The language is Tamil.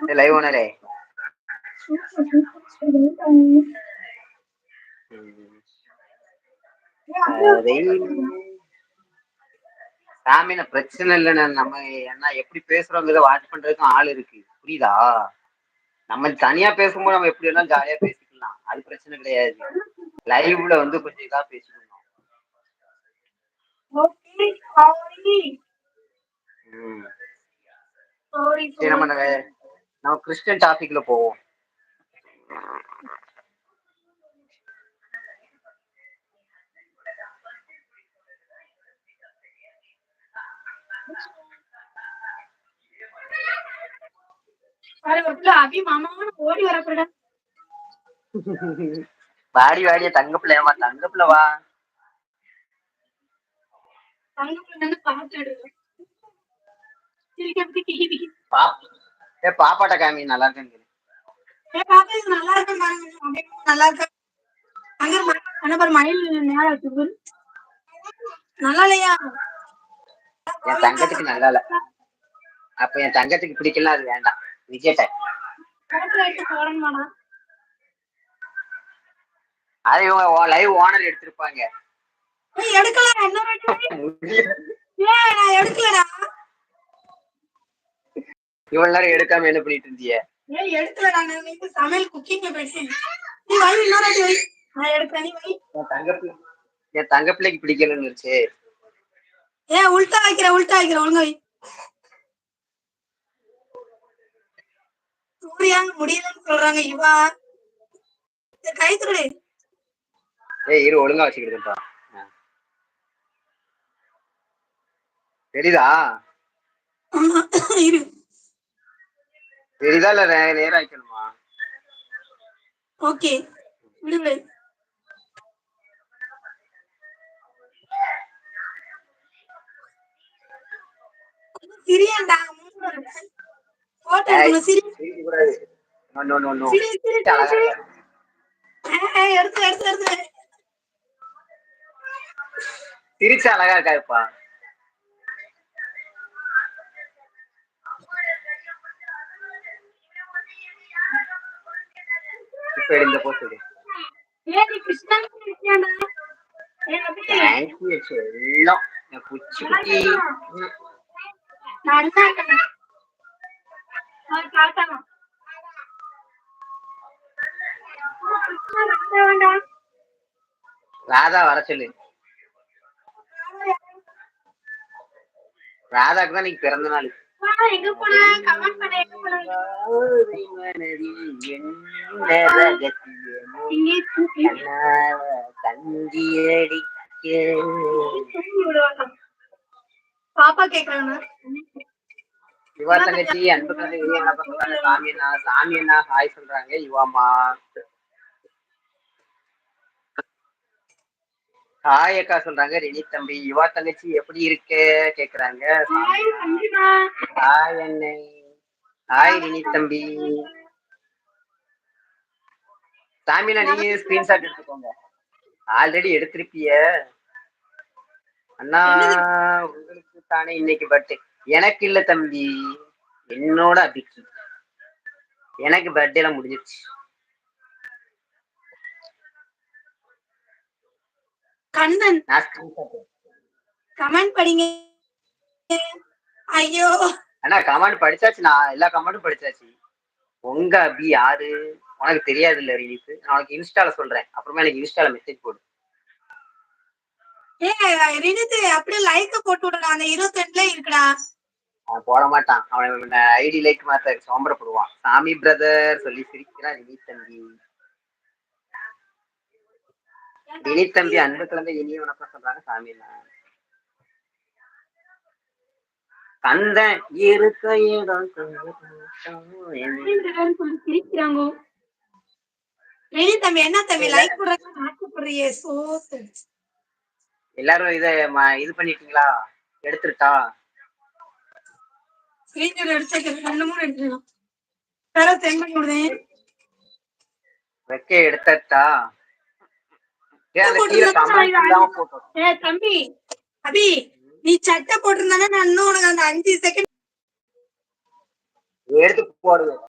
லைவ் ஓனரே சாமின பிரச்சனை இல்லைன்னு நம்ம என்ன எப்படி பேசுறோங்கிறத வாட்ச் பண்றதுக்கும் ஆள் இருக்கு. புரியுதா? நம்ம தனியா பேசும்போது நம்ம எப்படி எல்லாம் ஜாலியா பேசிக்கலாம். அது பிரச்சனை கிடையாது. லைவ்ல வந்து கொஞ்சம் இதா பேசிக்கணும். சரி நம்ம நம்ம கிறிஸ்டியன் டாபிக்ல போவோம். வாடி வாடிய தங்க பிள்ளையம்மா தங்க பிள்ளை வா. தங்கப்புல இருந்து பாத்து பா ஏ பாப்பாட்ட காமி நல்லா இருக்கு நல்லா இருக்கு. அங்க பாரு மயில் நேரம். நல்லா இல்லையா? என் தங்கத்துக்கு நல்லா இல்ல. அப்ப என் தங்கத்துக்கு பிடிக்கலாம் அது வேண்டாம். விஜய் போட்டோ எடுத்து போடணுமாடா. அது இவங்க லைவ் ஓனர் எடுத்திருப்பாங்க. எடுக்கல எடுக்கலடா. இவ்வளவு நேரம் எடுக்காம என்ன பண்ணிட்டு இருந்தீங்க ஏய் எடுக்கலடா நான் வந்து சமையல் குக்கிங்ல பேசுறேன் நீ வை இன்னொரு வை நான் எடுக்கிறேன். நீ வை என் தங்க பிள்ளை என் தங்க பிள்ளைக்கு பிடிக்கலன்னு இருந்துச்சு ஏ உல்டா வைக்கிற உல்டா வைக்கிற ஒழுங்கா வை. சூர்யா முடியலன்னு சொல்றாங்க இவா. கை திருடு. ஏய் இரு ஒழுங்கா வச்சுக்கிட்டுப்பா தெரியுதா? இரு. தெரியுதா இல்ல நேரா வைக்கணுமா ஓகே விடு விடு சிரியாண்டா போட்டோ எடுக்கணும் சிரி சிரி எடுத்து எடுத்து. சிரிச்சா அழகா இருக்காதுப்பா. இப்ப எடு, இந்த போஸ்ட் ஏய் நீ கிருஷ்ணா கிருஷ்ணாடா ஏய் அபி தேங்க்யூ செல்லம் என் குச்சி குட்டி ம். நல்லா எங்க கமெண்ட் பண்ண எங்க பாப்பா கேக்குறாங்க. யுவா தங்கச்சி அன்பு கதை சாமி என்ன சாமி என்ன ஹாய் சொல்றாங்க யுவாமா ஹாய் அக்கா சொல்றாங்க ரெனி தம்பி யுவா தங்கச்சி எப்படி இருக்க? கேக்குறாங்க. ஹாய் அண்ணே. ஹாய் ரெனி தம்பி. சாமினா நீங்க ஸ்கிரீன்ஷாட் எடுத்துக்கோங்க. ஆல்ரெடி எடுத்திருப்பிய. அண்ணா உங்களுக்கு தானே இன்னைக்கு பர்த்டே எனக்கு இல்ல தம்பி. என்னோட அபிக்கு. எனக்கு பர்த்டே எல்லாம் முடிஞ்சிருச்சு. கண்ணன். கமெண்ட் படிங்க. ஐயோ. அண்ணா கமெண்ட் படிச்சாச்சு. நான் எல்லா கமெண்ட்டும் படிச்சாச்சு. உங்க அபி யாரு? உனக்கு தெரியாது இல்ல ரிலீஸ். நான் உனக்கு இன்ஸ்டால சொல்றேன். அப்புறமா எனக்கு இன்ஸ்டால மெசேஜ் போடு. ஏ ரினித்து அப்படியே லைக் போட்டு விடுடா. அந்த இருபத்தி ரெண்டுல இருக்குடா. அவன் போட மாட்டான். அவன் ஐடி லைக் மாத்த சோம்பரப்படுவான் சாமி பிரதர் சொல்லி சிரிக்கிறான் ரினி தம்பி. ரினி தம்பி அன்பு கலந்த இனிய வணக்கம் சொல்றாங்க சாமி கந்தன் இருக்க இடம் சொல்லி சிரிக்கிறாங்க. ரினி தம்பி என்ன தம்பி லைக் சோ எல்லாரும் இத இது பண்ணிட்டீங்களா? எடுத்துருட்டா ஸ்கிரீன்ஷாட் எடுத்து ரெண்டு மூணு எடுத்துக்கலாம் வேற சென்ட் பண்ணி விடுதேன் வெக்க எடுத்தட்டா ஏன் அந்த கீழே கமெண்ட் இல்லாம போட்டோம் ஏ தம்பி அபி நீ சட்டை போட்டிருந்தானே நான் இன்னும் உனக்கு அந்த அஞ்சு செகண்ட் எடுத்து போடுவேன்